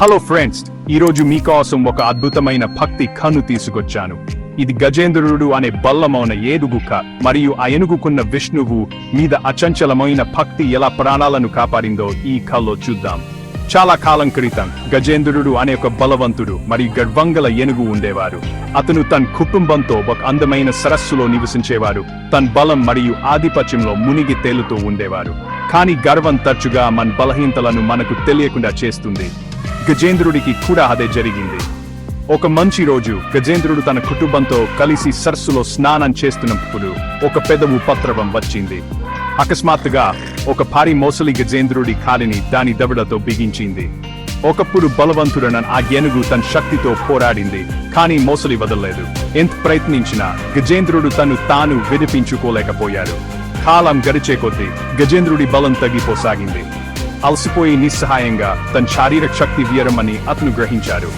Hello friends ఈరోజు మీకోసం ఒక అద్భుతమైన భక్తి కను తీసుకొచ్చాను. ఇది గజేంద్రుడు అనే బల్లమౌన ఏదుగుక మరియు ఆ ఏనుగుకున్న విష్ణువు మీద అచంచలమైన భక్తి ఎలా ప్రాణాలను కాపాడిందో ఈ కల్లో చూద్దాం. చాలా కాలం క్రితం గజేంద్రుడు అనే ఒక బలవంతుడు మరియు గర్వంగల ఏనుగు ఉండేవారు. అతను తన కుటుంబంతో ఒక అందమైన సరస్సులో నివసించేవారు. తన బలం మరియు ఆధిపత్యంలో మునిగి తేలుతూ ఉండేవారు. కానీ గర్వం తరచుగా మన బలహీనతలను మనకు తెలియకుండా చేస్తుంది. గజేంద్రుడికి కూడా అదే జరిగింది. ఒక మంచి రోజు గజేంద్రుడు తన కుటుంబంతో కలిసి సరస్సులో స్నానం చేస్తున్నప్పుడు ఒక పెదవు ఉపద్రవం వచ్చింది. అకస్మాత్తుగా ఒక భారీ మోసలి గజేంద్రుడి కాలిని దాని దవడతో బిగించింది. ఒకప్పుడు బలవంతుడన ఆ ఏనుగు తన శక్తితో పోరాడింది కానీ మోసలి వదలలేదు. ఎంత ప్రయత్నించినా గజేంద్రుడు తను తాను విడిపించుకోలేకపోయాడు. కాలం గడిచే కొద్దీ గజేంద్రుడి బలం తగ్గిపోసాగింది. అలసిపోయి నిస్సహాయంగా తన శారీరక శక్తి వ్యరమని అతను గ్రహించాడు.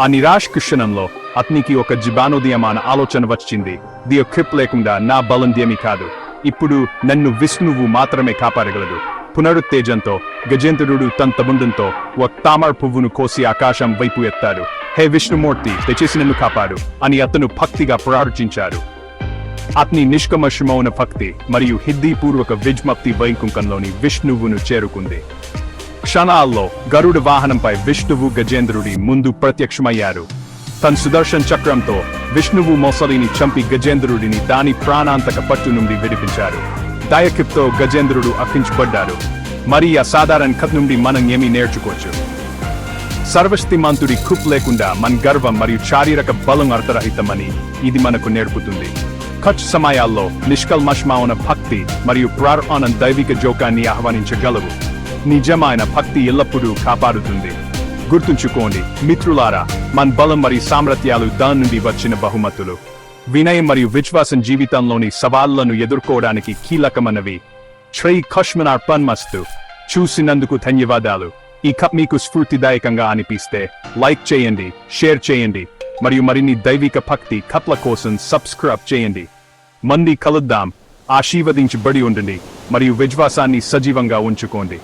ఆ నిరాశ క్షణంలో అతనికి ఒక జీవానోదయమైన ఆలోచన వచ్చింది. దియో క్రిప్ లేకుండా నా బలం కాదు. ఇప్పుడు నన్ను విష్ణువు మాత్రమే కాపాడగలడు. పునరుత్తేజంతో గజేంద్రుడు తన తముండంతో ఒక తామర పువ్వును కోసి ఆకాశం వైపు ఎత్తాడు. హే విష్ణుమూర్తి దయచేసి నన్ను కాపాడు అని అతను భక్తిగా ప్రార్థించాడు అతని నిష్కమర్షమౌన భక్తి మరియు హిద్దీపూర్వక విజ్మప్తి వైకుంకంలోని విష్ణువును చేరుకుంది. క్షణాల్లో గరుడ వాహనంపై విష్ణువు గజేంద్రుడి ముందు ప్రత్యక్షమయ్యారు. తన సుదర్శన్ చక్రంతో విష్ణువు మొసలిని చంపి గజేంద్రుడిని దాని ప్రాణాంతక పట్టు నుండి విడిపించారు. దయకిప్తో గజేంద్రుడు అక్కించబడ్డారు మరి ఆ సాధారణ కథ నుండి మనం ఏమీ నేర్చుకోవచ్చు. సర్వశక్తిమంతుడి కుప్ లేకుండా మన గర్వం మరియు శారీరక బలం అర్థరహితమని ఇది మనకు నేర్పుతుంది. ఖర్చు సమయాల్లో నిష్కల్మషమైన భక్తి మరియు ప్రార్థన దైవిక జోకాన్ని ఆహ్వానించగలవు. నిజమైన భక్తి ఎల్లప్పుడూ కాపాడుతుంది. గుర్తుంచుకోండి మిత్రులారా మన బలం మరియు సామర్థ్యాలు దాని నుండి వచ్చిన బహుమతులు. వినయం మరియు విశ్వాసం జీవితంలోని సవాళ్ళను ఎదుర్కోవడానికి కీలకమైనవి. శ్రీ కష్మనార్పణ్ పన్మస్తు చూసినందుకు ధన్యవాదాలు. ఈ కప్ మీకు స్ఫూర్తిదాయకంగా అనిపిస్తే లైక్ చేయండి షేర్ చేయండి మరియు మరిన్ని దైవిక భక్తి కప్ల కోసం సబ్స్క్రైబ్ చేయండి. మంది కలుద్దాం. ఆశీర్వదించబడి ఉండండి. మరియు విశ్వాసాన్ని సజీవంగా ఉంచుకోండి.